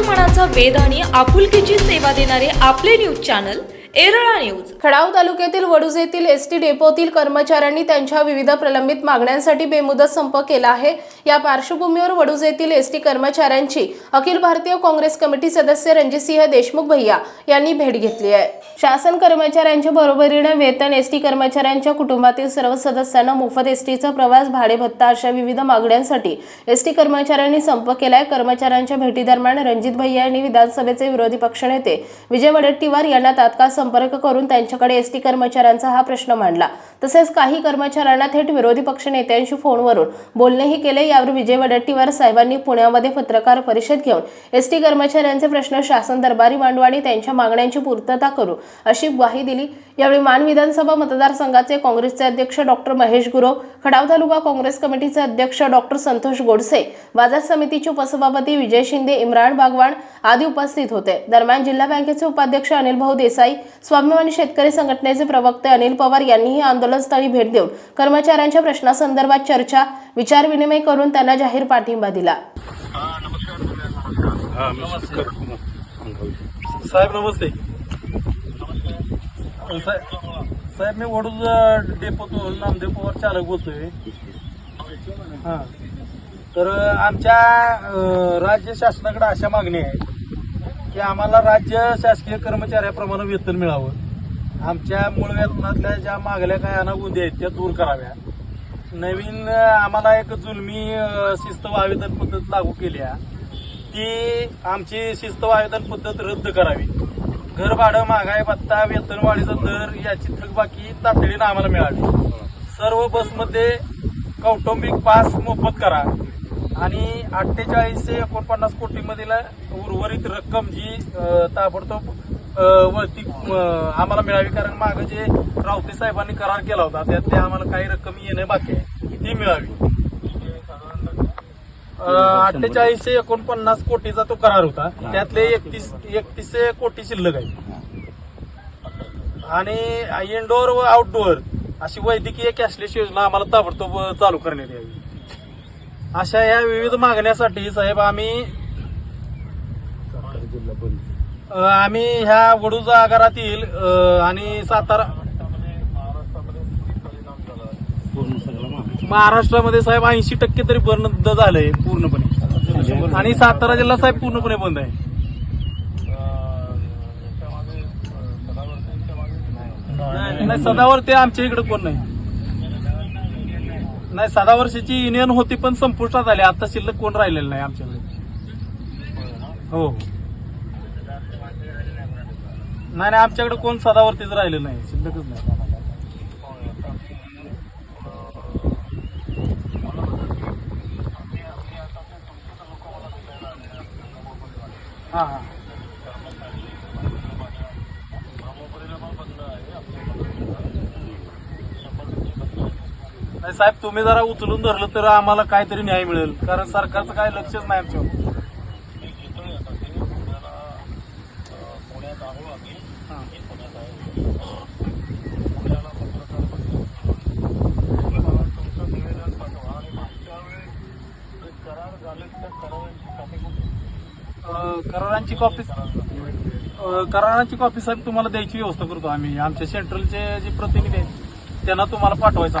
मनाचा वेध आणि आपुलकीची सेवा देणारे आपले न्यूज चॅनल एरळा न्यूज. खडाव तालुक्यातील वडूज येथील एस टी डेपोतील कर्मचाऱ्यांनी त्यांच्या विविध प्रलंबित मागण्यांसाठी बेमुदत संप केला आहे. या पार्श्वभूमीवर वडूज येथील एस टी कर्मचाऱ्यांची अखिल भारतीय काँग्रेस कमिटी सदस्य रणजितसिंह देशमुख भैया यांनी भेट घेतली आहे. शासन कर्मचाऱ्यांच्या बरोबरीने वेतन एस टी कर्मचाऱ्यांच्या कुटुंबातील सर्व सदस्यांना मोफत एस टीचा प्रवास भाडे भत्ता अशा विविध मागण्यांसाठी एस टी कर्मचाऱ्यांनी संप केलाय. कर्मचाऱ्यांच्या भेटीदरम्यान रणजित भैया यांनी विधानसभेचे विरोधी पक्षनेते विजय वडेट्टीवार यांना तात्काळ संपर्क करून त्यांच्याकडे एस टी कर्मचाऱ्यांचा हा प्रश्न मांडला. तसेच काही कर्मचाऱ्यांना थेट विरोधी पक्षनेत्यांशी फोनवरून बोलणेही केले. यावर विजय वडट्टीवार साहेबांनी पुण्यामध्ये पत्रकार परिषद घेऊन एस टी कर्मचाऱ्यांचे प्रश्न शासन दरबारी मांडू आणि त्यांच्या मागण्यांची पूर्तता करू अशी ग्वाही दिली. यावेळी मान विधानसभा मतदारसंघाचे काँग्रेसचे अध्यक्ष डॉक्टर महेश गुरव खडाव तालुका काँग्रेस कमिटीचे अध्यक्ष डॉक्टर संतोष गोडसे बाजार समितीचे उपसभापती विजय शिंदे इम्रान बागवान आदी उपस्थित होते. दरम्यान जिल्हा बँकेचे उपाध्यक्ष अनिल भाऊ देसाई स्वाभिमानी शेतकरी संघटनेचे प्रवक्ते अनिल पवार यांनीही आंदोलनस्थळी भेट देऊन कर्मचाऱ्यांच्या प्रश्नासंदर्भात चर्चा विचारविनिमय करून त्यांना जाहीर पाठिंबा दिला. साहेब नमस्ते. साहेब साहेब मी वडूज डेपो तो नामदेव पवार चालक बोलतोय. हां. तर आमच्या राज्य शासनाकडे अशा मागणी आहे की आम्हाला राज्य शासकीय कर्मचाऱ्याप्रमाणे वेतन मिळावं. आमच्या मूळ वेतनातल्या ज्या मागल्या काय अनागुंदी आहेत त्या दूर कराव्या. नवीन आम्हाला एक जुलमी शिस्त आवेदन पद्धत लागू केली आहे ती आमची शिस्त आवेदन पद्धत रद्द करावी. घर भाडं महागाई भत्ता वेतनवाढीचा दर याची थकबाकी तातडीनं आम्हाला मिळावी. सर्व बसमध्ये कौटुंबिक पास मोफत करा. आणि अठ्ठेचाळीसशे एकोणपन्नास कोटीमधील उर्वरित रक्कम जी ताबडतोब ती आम्हाला मिळावी. कारण मागं जे रावते साहेबांनी करार केला होता त्यातली आम्हाला काही रक्कम येणे बाकी आहे. ती मिळावी. अठ्ठेचाळीसशे एकोणपन्नास कोटीचा तो करार होता. त्यातले एकतीस एकतीसशे कोटी शिल्लक आहे. आणि इनडोअर व आउटडोअर अशी वैद्यकीय कॅशलेस योजना आम्हाला ताबडतोब चालू करण्यात यावी. अशा या विविध मागण्यासाठी साहेब आम्ही आम्ही ह्या वडूज आगारातील आणि सातारा महाराष्ट्रामध्ये साहेब ऐंशी टक्के तरी बंद झालंय. पूर्णपणे. आणि सातारा जिल्हा साहेब पूर्णपणे बंद आहे. नाही नाही, सदावर्ती आमच्या इकडे कोण नाही. नाही सहा वर्षाची युनियन होती पण संपुष्टात आली. आता शिल्लक कोण राहिलेलं नाही आमच्याकडे. हो, हो. नाही नाही आमच्याकडे कोण सदावरतीच राहिलेलं नाही. शिल्लकच नाही. हां हां. नाही साहेब तुम्ही जरा उचलून धरलं तर आम्हाला काहीतरी न्याय मिळेल. कारण सरकारचं काय लक्षच नाही आमच्यावर. हा. करारांची कॉपी करारांची कॉपी साहेब तुम्हाला द्यायची व्यवस्था करतो आम्ही. आमच्या सेंट्रलचे जे प्रतिनिधी आहेत त्यांना तुम्हाला पाठवायचा